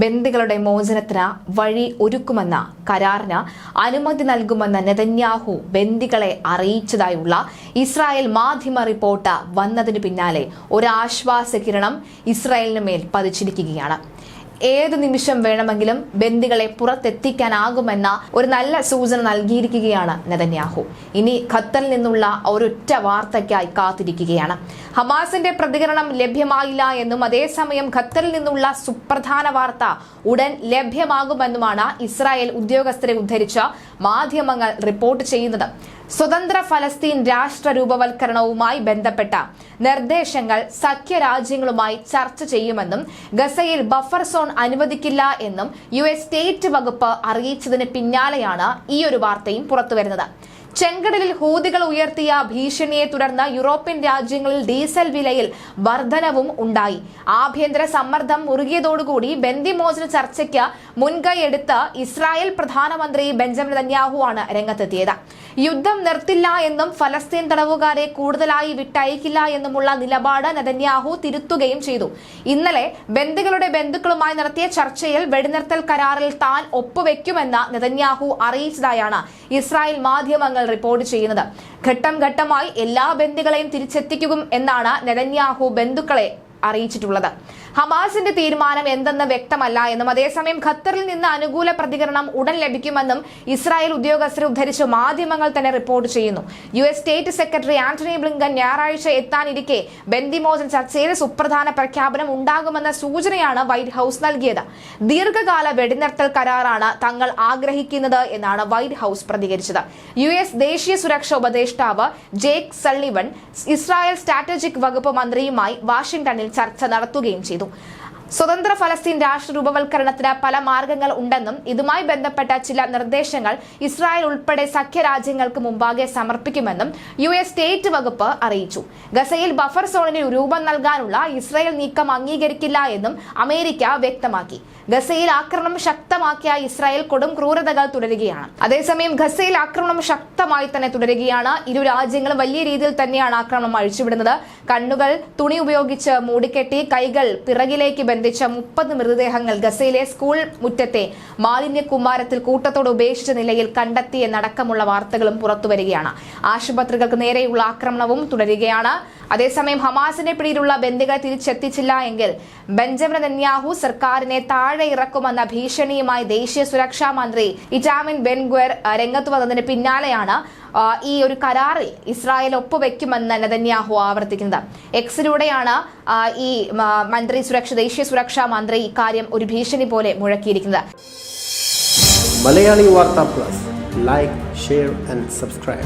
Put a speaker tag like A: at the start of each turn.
A: ബന്ദികളുടെ മോചനത്തിന് വഴി ഒരുക്കുമെന്ന കരാറിന് അനുമതി നൽകുമെന്ന നെതന്യാഹു ബന്ദികളെ അറിയിച്ചതായുള്ള ഇസ്രായേൽ മാധ്യമ റിപ്പോർട്ട് വന്നതിന് പിന്നാലെ ഒരാശ്വാസ കിരണം ഇസ്രായേലിന് മേൽ പതിച്ചിരിക്കുകയാണ്. ഏത് നിമിഷം വേണമെങ്കിലും ബന്ദികളെ പുറത്തെത്തിക്കാനാകുമെന്ന ഒരു നല്ല സൂചന നൽകിയിരിക്കുകയാണ് നെതന്യാഹു. ഇനി ഖത്തറിൽ നിന്നുള്ള ഒരൊറ്റ വാർത്തയ്ക്കായി കാത്തിരിക്കുകയാണ്. ഹമാസിന്റെ പ്രതികരണം ലഭ്യമായില്ല എന്നും അതേസമയം ഖത്തറിൽ നിന്നുള്ള സുപ്രധാന വാർത്ത ഉടൻ ലഭ്യമാകുമെന്നുമാണ് ഇസ്രായേൽ ഉദ്യോഗസ്ഥരെ ഉദ്ധരിച്ച മാധ്യമങ്ങൾ റിപ്പോർട്ട് ചെയ്യുന്നത്. സ്വതന്ത്ര ഫലസ്തീൻ രാഷ്ട്ര രൂപവൽക്കരണവുമായി ബന്ധപ്പെട്ട നിർദ്ദേശങ്ങൾ സഖ്യരാജ്യങ്ങളുമായി ചർച്ച ചെയ്യുമെന്നും ഗസയിൽ ബഫർ സോൺ അനുവദിക്കില്ല എന്നും യു സ്റ്റേറ്റ് വകുപ്പ് അറിയിച്ചതിന് പിന്നാലെയാണ് ഈയൊരു വാർത്തയും പുറത്തുവരുന്നത്. ചെങ്കടലിൽ ഹൂതികൾ ഉയർത്തിയ ഭീഷണിയെ തുടർന്ന് യൂറോപ്യൻ രാജ്യങ്ങളിൽ ഡീസൽ വിലയിൽ വർധനവും ഉണ്ടായി. ആഭ്യന്തര സമ്മർദ്ദം മുറുകിയതോടുകൂടി ബന്ദിമോചന ചർച്ചയ്ക്ക് മുൻകൈ എടുത്ത് ഇസ്രായേൽ പ്രധാനമന്ത്രി ബെഞ്ചമിൻ നെതന്യാഹു ആണ് രംഗത്തെത്തിയത്. യുദ്ധം നിർത്തില്ല എന്നും ഫലസ്തീൻ തടവുകാരെ കൂടുതലായി വിട്ടയക്കില്ല എന്നുമുള്ള നിലപാട് നെതന്യാഹു തിരുത്തുകയും ചെയ്തു. ഇന്നലെ ബന്ധുക്കളുടെ ബന്ധുക്കളുമായി നടത്തിയ ചർച്ചയിൽ വെടിനിർത്തൽ കരാറിൽ താൻ ഒപ്പുവെക്കുമെന്ന് നെതന്യാഹു അറിയിച്ചതായാണ് ഇസ്രായേൽ മാധ്യമങ്ങൾ റിപ്പോർട്ട് ചെയ്യുന്നത്. ഘട്ടം ഘട്ടമായി എല്ലാ ബന്ധുക്കളെയും തിരിച്ചെത്തിക്കും എന്നാണ് നെതന്യാഹു ബന്ധുക്കളെ അറിയിച്ചിട്ടുള്ളത്. ഹമാസിന്റെ തീരുമാനം എന്തെന്ന് വ്യക്തമല്ല എന്നും അതേസമയം ഖത്തറിൽ നിന്ന് അനുകൂല പ്രതികരണം ഉടൻ ലഭിക്കുമെന്നും ഇസ്രായേൽ ഉദ്യോഗസ്ഥരെ ഉദ്ധരിച്ച് മാധ്യമങ്ങൾ തന്നെ റിപ്പോർട്ട് ചെയ്യുന്നു. U S state secretary Antony Blinken ഞായറാഴ്ച എത്താനിരിക്കെ ബന്ദിമോചൻ ചർച്ചയിൽ സുപ്രധാന പ്രഖ്യാപനം ഉണ്ടാകുമെന്ന സൂചനയാണ് വൈറ്റ് ഹൌസ് നൽകിയത്. ദീർഘകാല വെടിനിർത്തൽ കരാറാണ് തങ്ങൾ ആഗ്രഹിക്കുന്നത് എന്നാണ് വൈറ്റ് ഹൌസ് പ്രതികരിച്ചത്. യു എസ് ദേശീയ സുരക്ഷാ ഉപദേഷ്ടാവ് ജേക്ക് സള്ളിവൺ ഇസ്രായേൽ സ്ട്രാറ്റജിക് വകുപ്പ് മന്ത്രിയുമായി വാഷിംഗ്ടണിൽ ചർച്ച നടത്തുകയും ചെയ്തു. സ്വതന്ത്ര ഫലസ്തീൻ രാഷ്ട്ര രൂപവൽക്കരണത്തിന് പല മാർഗങ്ങൾ ഉണ്ടെന്നും ഇതുമായി ബന്ധപ്പെട്ട ചില നിർദ്ദേശങ്ങൾ ഇസ്രായേൽ ഉൾപ്പെടെ സഖ്യരാജ്യങ്ങൾക്ക് മുമ്പാകെ സമർപ്പിക്കുമെന്നും യു എസ് സ്റ്റേറ്റ് വകുപ്പ് അറിയിച്ചു. ഗസയിൽ ബഫർ സോണിന് രൂപം നൽകാനുള്ള ഇസ്രായേൽ നീക്കം അംഗീകരിക്കില്ല എന്നും അമേരിക്ക വ്യക്തമാക്കി. ഗസയിൽ ആക്രമണം ശക്തമാക്കിയ ഇസ്രായേൽ കൊടും ക്രൂരതകൾ തുടരുകയാണ്. അതേസമയം ഗസയിൽ ആക്രമണം ശക്തമായി തന്നെ തുടരുകയാണ്. ഇരു രാജ്യങ്ങളും വലിയ രീതിയിൽ തന്നെയാണ് ആക്രമണം അഴിച്ചുവിടുന്നത്. കണ്ണുകൾ തുണി ഉപയോഗിച്ച് മൂടിക്കെട്ടി കൈകൾ പിറകിലേക്ക് ബന്ധിച്ച മുപ്പത് മൃതദേഹങ്ങൾ ഗസയിലെ സ്കൂൾ മുറ്റത്തെ മാലിന്യ കുമാരത്തിൽ കൂട്ടത്തോട് ഉപേക്ഷിച്ച നിലയിൽ കണ്ടെത്തിയെന്നടക്കമുള്ള വാർത്തകളും പുറത്തുവരികയാണ്. ആശുപത്രികൾക്ക് നേരെയുള്ള ആക്രമണവും തുടരുകയാണ്. അതേസമയം ഹമാസിന്റെ പിടിയിലുള്ള ബന്ദികളെ തിരിച്ചെത്തിച്ചില്ല എങ്കിൽ ബെഞ്ചമിൻ നെന്യാഹു സർക്കാരിനെ താഴെ ഇറക്കുമെന്ന ഭീഷണിയുമായി ദേശീയ സുരക്ഷാ മന്ത്രി ഇറ്റാമിൻ ബെൻഗ്വർ രംഗത്ത് വന്നതിന് പിന്നാലെയാണ് ഈ ഒരു കരാറിൽ ഇസ്രായേൽ ഒപ്പുവെക്കുമെന്ന് നെതന്യാഹു ആവർത്തിക്കുന്നത്. എക്സിലൂടെയാണ് ഈ മന്ത്രി സുരക്ഷ ദേശീയ സുരക്ഷാ മന്ത്രി ഇക്കാര്യം ഒരു ഭീഷണി പോലെ മുഴക്കിയിരിക്കുന്നത്.
B: Malayali Vartha plus. Like share and subscribe